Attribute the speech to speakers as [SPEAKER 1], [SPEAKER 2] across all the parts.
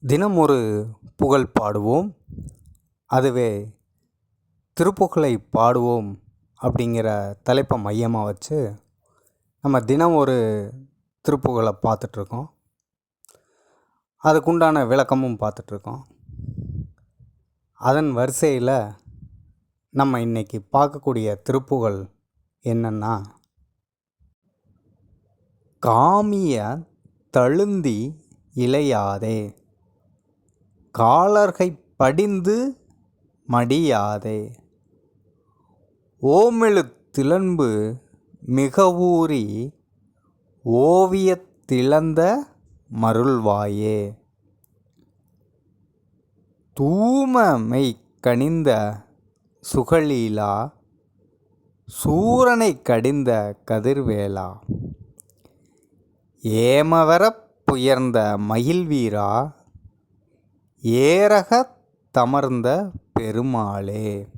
[SPEAKER 1] தினம் ஒரு புகழ் பாடுவோம். அதுவே திருப்புகழை பாடுவோம் அப்படிங்கிற தலைப்பை மையமாக வச்சு நம்ம தினம் ஒரு திருப்புகழை பார்த்துட்ருக்கோம். அதுக்குண்டான விளக்கமும் பார்த்துட்ருக்கோம். அதன் வரிசையில் நம்ம இன்னைக்கு பார்க்கக்கூடிய திருப்புகழ் என்னென்னா காமிய தழுந்தி இளையாதே காலர்கை படிந்து மடியாதே. ஓமெழுத்திலன்பு மிகவூறி ஓவியத்திழந்த மருள்வாயே. தூமமை கனிந்த சுகலீலா சூரனை கடிந்த கதிர்வேலா. ஏமவரப் புயர்ந்த மயில்வீரா ஏரகத் தமர்ந்த பெருமாளே.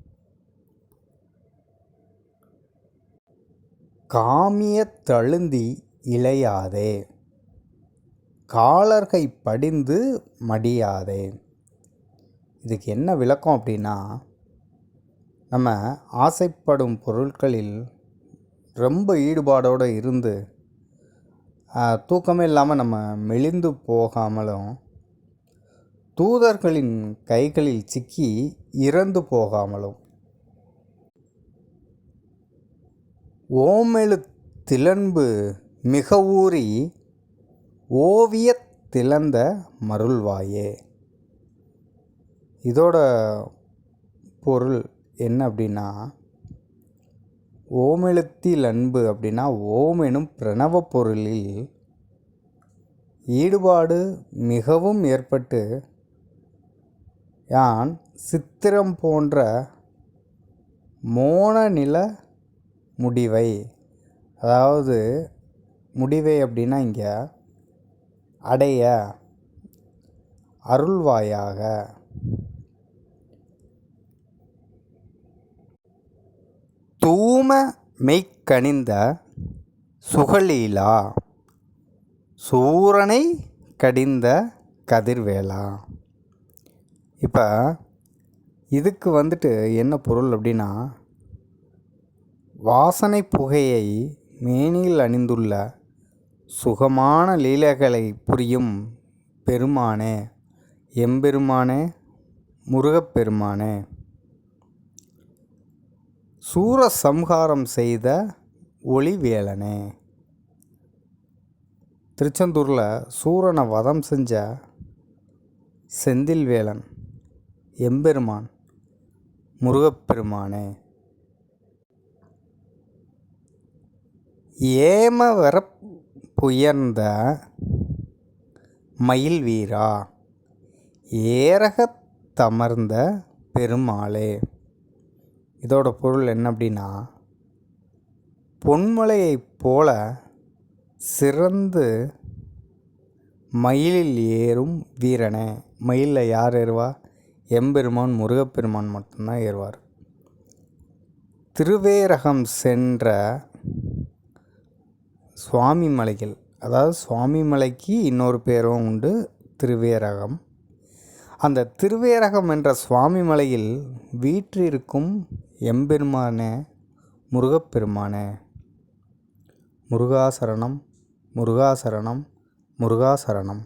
[SPEAKER 1] காமியத் தழுந்தி இளையாதே. காலர்கை படிந்து மடியாதே. இதுக்கு என்ன விளக்கம் அப்படின்னா நம்ம ஆசைப்படும் பொருட்களில் ரொம்ப ஈடுபாடோடு இருந்து தூக்கமே இல்லாமல் நம்ம மெலிந்து போகாமலும் தூதர்களின் கைகளில் சிக்கி இறந்து போகாமலும். ஓமெழுத்திலன்பு மிக ஊறி ஓவியத் திளந்த மருள்வாயே. இதோட பொருள் என்ன அப்படின்னா ஓமெழுத்தில் அன்பு அப்படின்னா ஓம் எனும் பிரணவ பொருளில் ஈடுபாடு மிகவும் ஏற்பட்டு யான் சித்திரம் போன்ற மோனநில முடிவை அதாவது முடிவை அப்படின்னா இங்கே அடைய அருள்வாயாக. தூம மெய்க்கணிந்த சுகலீலா சூரனை கடிந்த கதிர்வேலா. இப்போ இதுக்கு வந்துட்டு என்ன பொருள் அப்படின்னா வாசனை புகையை மேனியில் அணிந்துள்ள சுகமான லீலைகளை புரியும் பெருமானே எம்பெருமானே முருகப்பெருமானே. சூர சம்ஹாரம் செய்த ஒளிவேலனே. திருச்செந்தூரில் சூரனை வதம் செஞ்ச செந்தில் வேலன் எம்பெருமான் முருகப்பெருமானே. ஏம புயர்ந்த மயில் வீரா ஏரகத் தமர்ந்த பெருமாளே. இதோட பொருள் என்ன அப்படின்னா பொன்மலையைப் போல சிறந்து மயிலில் ஏறும் வீரனே. மயிலில் யார் ஏறுவா? எம்பெருமான் முருகப்பெருமான் மட்டும்தான் ஏறுவார். திருவேரகம் சென்ற சுவாமி மலைகள் அதாவது சுவாமி மலைக்கு இன்னொரு பேரும் உண்டு திருவேரகம். அந்த திருவேரகம் என்ற சுவாமி மலையில் வீற்றிருக்கும் எம்பெருமானே முருகப்பெருமானே. முருகாசரணம் முருகாசரணம் முருகாசரணம்.